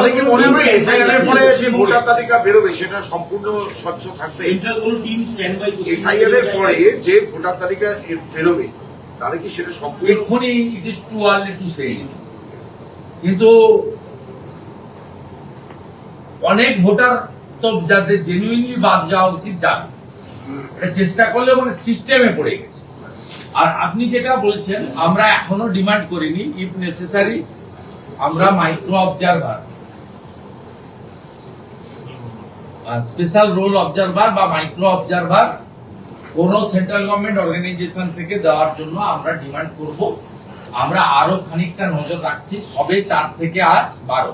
আমাদের কি মনে হয়? এসআইআর এর পরে যে ভোটার তালিকা বেরোবে সেটা সম্পূর্ণ স্বচ্ছ থাকবে। এসআইআর এর পরে যে ভোটার তালিকা বেরোবে তাহলে কি সেটা সম্পূর্ণ এক্ষুনি it is too early to say কিন্তু অনেক ভোটার তো যাদের জেনুইনলি বাদ যাওয়া উচিত যাবে। এটা চেষ্টা করলে মানে সিস্টেমে পড়ে গেছে। আর আপনি যেটা বলছেন আমরা এখনও ডিমান্ড করিনি ইফ নেসেসারি আমরা micro observer special roll observer বা মাইক্রো অবজারভার কোন সেন্ট্রাল গভর্নমেন্ট অর্গানাইজেশন থেকে দেওয়ার জন্য আমরা ডিমান্ড করব। আমরা আরও খানিকটা নজর রাখছি, সবে চার থেকে আজ বারো।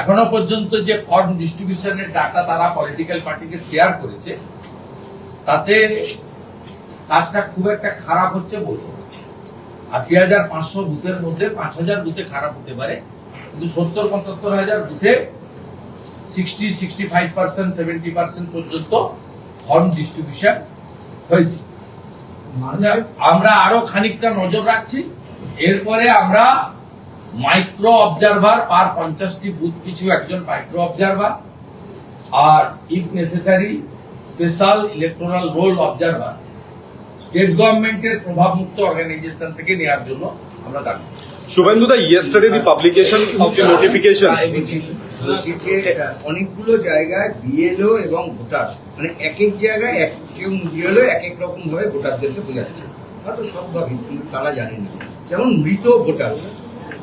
এখনও পর্যন্ত যে ফর্ম ডিস্ট্রিবিউশনের ডাটা তারা পলিটিক্যাল পার্টিকে শেয়ার করেছে, তাতে কাজটা খুব একটা খারাপ হচ্ছে বলব আশি হাজার পাঁচশো বুথের মধ্যে পাঁচ হাজার বুথে খারাপ হতে পারে, কিন্তু সত্তর, পঁচাত্তর হাজার বুথে sixty sixty five percent seventy percent পর্যন্ত ফর্ম ডিস্ট্রিবিউশন হয়েছে। আমরা আরও খানিকটা নজর রাখছি। এরপরে আমরা মাইক্রো অবজারভার পার পঞ্চাশটি বুথ পিছু একজন micro observer R if necessary special electoral roll observer state গভর্নমেন্টের প্রভাবমুক্ত অর্গানাইজেশন থেকে নেওয়ার জন্য আমরা দাবি the yesterday the publication of the notification. বলছি যে অনেকগুলো জায়গায় বিএলও এবং ভোটার মানে এক এক জায়গায় এক বিএলও এক এক রকম ভাবে ভোটারদেরকে বোঝাচ্ছে। হয়তো সবভাবে কিন্তু তারা জানে না যেমন মৃত ভোটার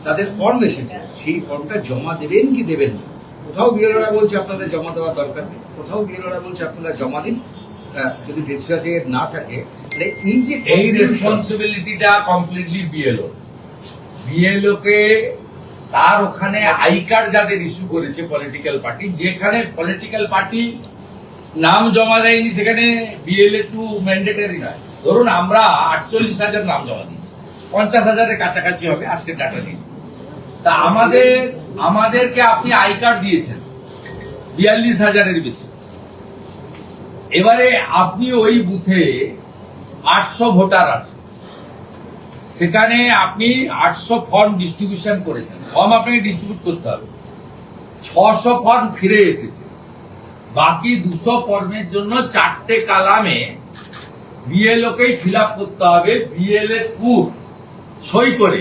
তাদের ফর্ম এসেছে সেই ফর্মটা জমা দেবেন কি দেবেন না? কোথাও বিএলওরা বলছে আপনাদের জমা দেওয়া দরকার নেই। কোথাও বিএলওরা বলছে আপনারা জমা দিন। যদি সার্টিফিকেট না থাকে তাহলে এই যে এই রেসপন্সিবিলিটিটা কমপ্লিটলি বিএলও বিএলও কে তার ওখানে আই কার্ড যাদের ইস্যু করেছে পলিটিক্যাল পার্টি যেখানে পলিটিক্যাল পার্টি নাম জমা দেয়নি, সেখানে বিএলএ টু ম্যান্ডেটারি নয়। ধরুন আমরা আটচল্লিশ হাজার নাম জমা দিয়েছি, পঞ্চাশ হাজারের কাছাকাছি হবে আজকে ডাটা দিন তা আমাদের, আমাদেরকে আপনি আই কার্ড দিয়েছেন, বিয়াল্লিশ হাজারের বেশি। এবারে আপনি ওই বুথে আটশো ভোটার আছে সেখানে আপনি আটশো ফর্ম ডিস্ট্রিবিউশন করেছেন। ফর্ম আপনাকে ডিস্ট্রিবিউট করতে হবে। ছশো ফর্ম ফিরে এসেছে। বাকি দুশো ফর্মের জন্য চারটে কালামে বিএলও কেই ফিল আপ করতে হবে বিএলএ টু সই করে।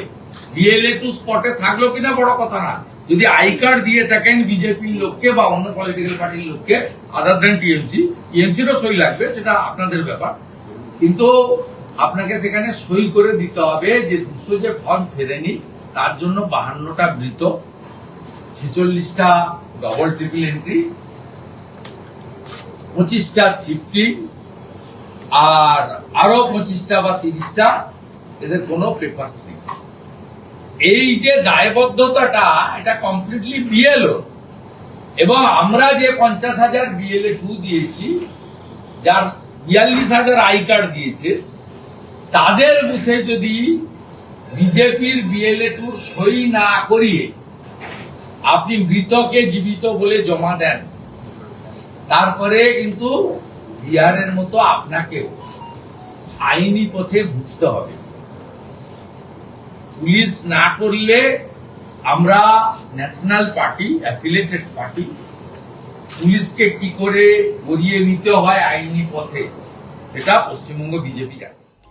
বিএলএ টু স্পটে থাকল কিনা বড় কথা না। যদি আই কার্ড দিয়ে থাকেন বিজেপির লোককে বা অন্য পলিটিক্যাল পার্টির লোককে আদার দেন টিএমসি টিএমসিরও সই লাগবে, সেটা আপনাদের ব্যাপার। কিন্তু আপনাকে সেখানে সই করে দিতে হবে যে দুশো যে ফর্ম ফেরেনি, তার জন্য বাহান্নটা মৃত, ছেচল্লিশটা ডবল ট্রিপল এন্ট্রি পঁচিশটা শিফটিং আর আরও পঁচিশটা বা তিরিশটা এদের কোনো পেপারস নেই। এই যে দায়বদ্ধতাটা, এটা কমপ্লিটলি বিএলও এবং আমরা যে পঞ্চাশ হাজার বিএলএ টু দিয়েছি, যার বিয়াল্লিশ হাজার আই কার্ড দিয়েছে তাদের মুখে যদি বিজেপির বিএলএ টুর সই না করিয়ে আপনি মৃতকে জীবিত বলে জমা দেন, তারপরে কিন্তু বিহারের মতো আপনাকেও আইনি পথে ভুগতে হবে। পুলিশ না করলে আমরা ন্যাশনাল পার্টি অ্যাফিলেটেড পার্টি, পুলিশকে কি করে গড়িয়ে নিতে হয় আইনি পথে, সেটা পশ্চিমবঙ্গ বিজেপি জানে।